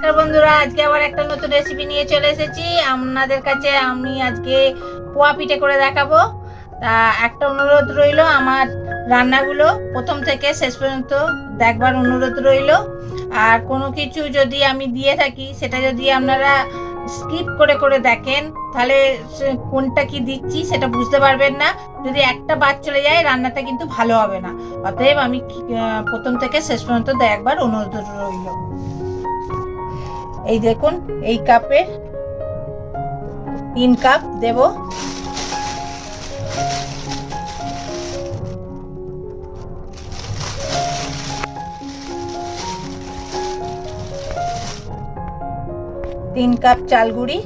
নমস্কার বন্ধুরা, আজকে আবার একটা নতুন রেসিপি নিয়ে চলে এসেছি। আপনাদের কাছে আমি আজকে পোয়া পিঠে করে দেখাবো। তা একটা অনুরোধ রইল আমার রান্নাগুলো। প্রথম থেকে শেষ পর্যন্ত দেখবার অনুরোধ রইল। আর কোনো কিছু যদি আমি দিয়ে থাকি, সেটা যদি আপনারা স্কিপ করে করে দেখেন, তাহলে কোনটা কি দিচ্ছি সেটা বুঝতে পারবেন না। যদি একটা বাদ চলে যায়, রান্নাটা কিন্তু ভালো হবে না। অতএব আমি প্রথম থেকে শেষ পর্যন্ত দেখবার অনুরোধ রইল। এই দেখুন, এই কাপে তিন কাপ দেব। তিন কাপ চাল গুঁড়ি।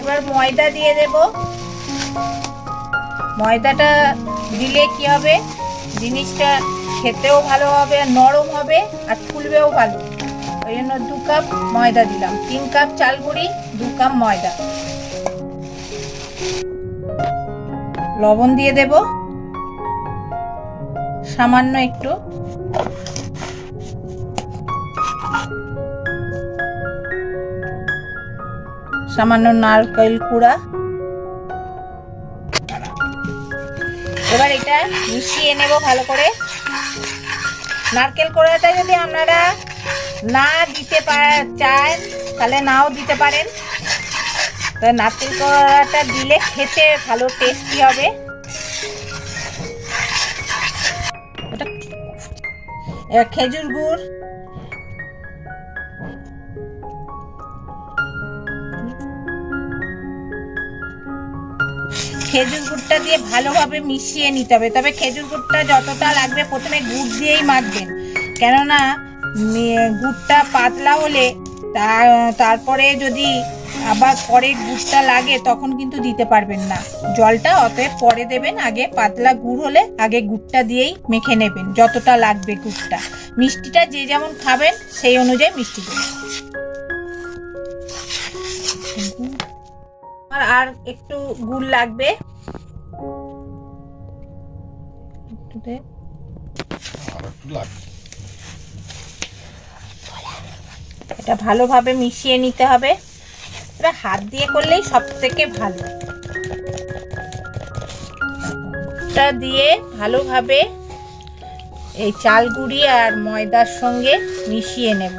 এবার ময়দা দিয়ে দেবো। ময়দাটা দিলে কি হবে? জিনিসটা খেতেও ভালো হবে নরম হবে, আর ফুলবেও ভালো। ওই জন্য দু কাপ ময়দা দিলাম। তিন কাপ চাল গুঁড়ি দু কাপ ময়দা। লবণ দিয়ে দেব। সামান্য একটু। সামান্য নারকেল কুড়া। এবার এটা মিশিয়ে নেব ভালো করে। নারকেল কোড়াটা যদি আপনারা না দিতে চায় তাহলে নাও দিতে পারেন। তো নারকেল কোড়াটা দিলে খেতে ভালো টেস্টি হবে। খেজুর গুড়। খেজুর গুড়টা দিয়ে ভালোভাবে মিশিয়ে নিতে হবে। তবে খেজুর গুড়টা যতটা লাগবে প্রথমে গুড় দিয়েই মাখবেন। কেননা গুড়টা পাতলা হলে তারপরে যদি আবার পরে গুড়টা লাগে, তখন কিন্তু দিতে পারবেন না। জলটা অতএব পরে দেবেন, আগে পাতলা গুড় হলে আগে গুড়টা দিয়েই মেখে নেবেন, যতটা লাগবে গুড়টা। মিষ্টিটা যে যেমন খাবেন, সেই অনুযায়ী মিষ্টি দেবেন। আর একটু গুড় লাগবে। একটু দে। আর একটু লাগবে এটা ভালোভাবে মিশিয়ে নিতে হবে। এটা হাত দিয়ে করলেই সব থেকে ভালো। এটা দিয়ে ভালোভাবে এই চাল গুঁড়ি আর ময়দার সঙ্গে মিশিয়ে নেব।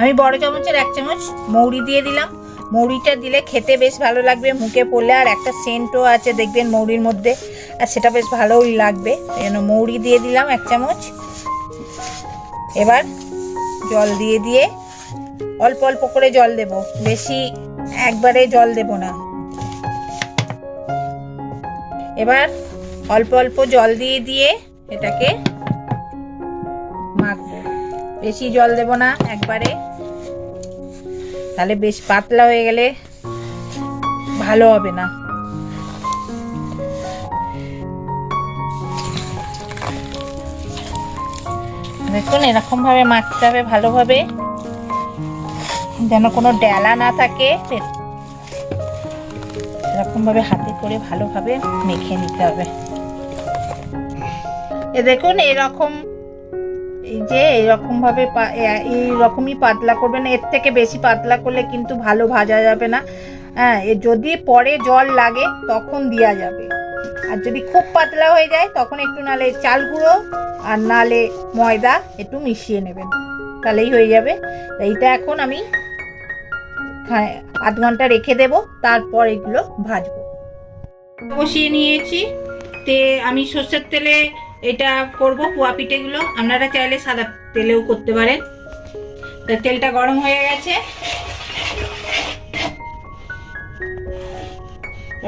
আমি বড় চামচের এক চামচ মৌরি দিয়ে দিলাম। মৌরিটা দিলে খেতে বেশ ভালো লাগবে, মুখে পড়লে। আর একটা সেন্টও আছে দেখবেন মৌরির মধ্যে, আর সেটা বেশ ভালোই লাগবে। যেন মৌরি দিয়ে দিলাম এক চামচ। এবার জল দিয়ে দিয়ে অল্প অল্প করে জল দেব। বেশি একবারে জল দেব না। এবার অল্প অল্প জল দিয়ে দিয়ে এটাকে মাখবো। বেশি জল দেব না, একবারে তাহলে বেশ পাতলা হয়ে গেলে ভালো হবে না। দেখুন এরকম ভাবে মাখতে হবে ভালোভাবে, যেন কোনো ডেলা না থাকে। এরকম ভাবে হাতে করে ভালোভাবে মেখে নিতে হবে। এ দেখুন, এরকম যে এরকম ভাবে পা- এ- এইরকমই পাতলা করবেন এর থেকে বেশি পাতলা করলে কিন্তু ভালো ভাজা যাবে না। হ্যাঁ যদি পরে জল লাগে, তখন দেওয়া যাবে। আর যদি খুব পাতলা হয়ে যায়, তখন একটু নালে চাল গুঁড়ো আর নালে ময়দা একটু মিশিয়ে নেবেন। তাহলেই হয়ে যাবে। এইটা এখন আমি আধ ঘণ্টা রেখে দেব, তারপর এগুলো ভাজবো। বসিয়ে নিয়েছি। তে, আমি সর্ষের তেলে এটা করব, পোয়া পিঠেগুলো। আপনারা চাইলে সাদা তেলেও করতে পারেন। তা তেলটা গরম হয়ে গেছে।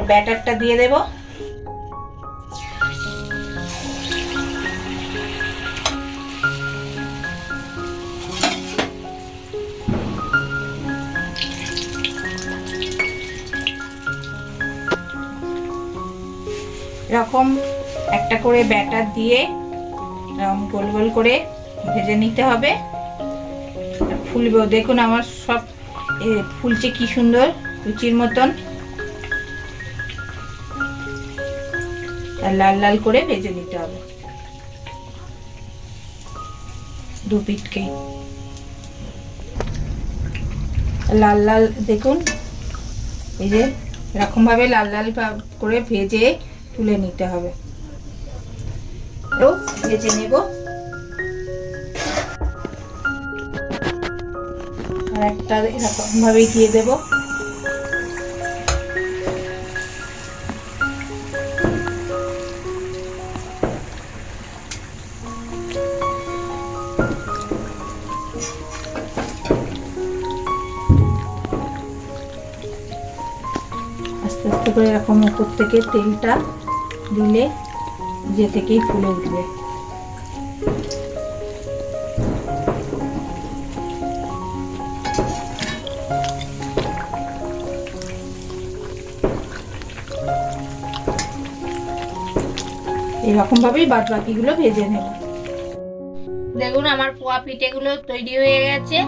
ব্যাটারটা দিয়ে দেবো। এরকম একটা করে ব্যাটার দিয়ে এরকম গোল গোল করে ভেজে নিতে হবে। আর ফুলবেও দেখুন আমার সব ফুলছে কি সুন্দর, লুচির মতন। আর লাল লাল করে ভেজে নিতে হবে। দু পিঠকেই লাল লাল, দেখুন, এই যে এরকম ভাবে লাল লাল করে ভেজে তুলে নিতে হবে। ভেজে নেব। আর একটা এরকম ভাবে দিয়ে দেব। আস্তে আস্তে করে এরকম উপর থেকে তেলটা দিলে যে থেকেই ফুলে উঠবে। এরকম ভাবেই বাদ বাকিগুলো ভেজে নেব। দেখুন, আমার পোয়া পিঠেগুলো তৈরি হয়ে গেছে।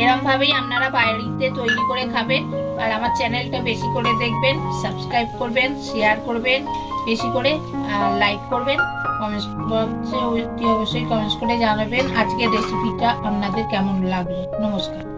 এরকম ভাবেই আপনারা বাড়িতে তৈরি করে খাবেন। আর আমার চ্যানেলটা বেশি করে দেখবেন, সাবস্ক্রাইব করবেন, শেয়ার করবেন। বেশি করে লাইক করবেন কমেন্টস বক্সে অবশ্যই কমেন্টস করে জানাবেন। আজকের রেসিপিটা আপনাদের কেমন লাগল? নমস্কার।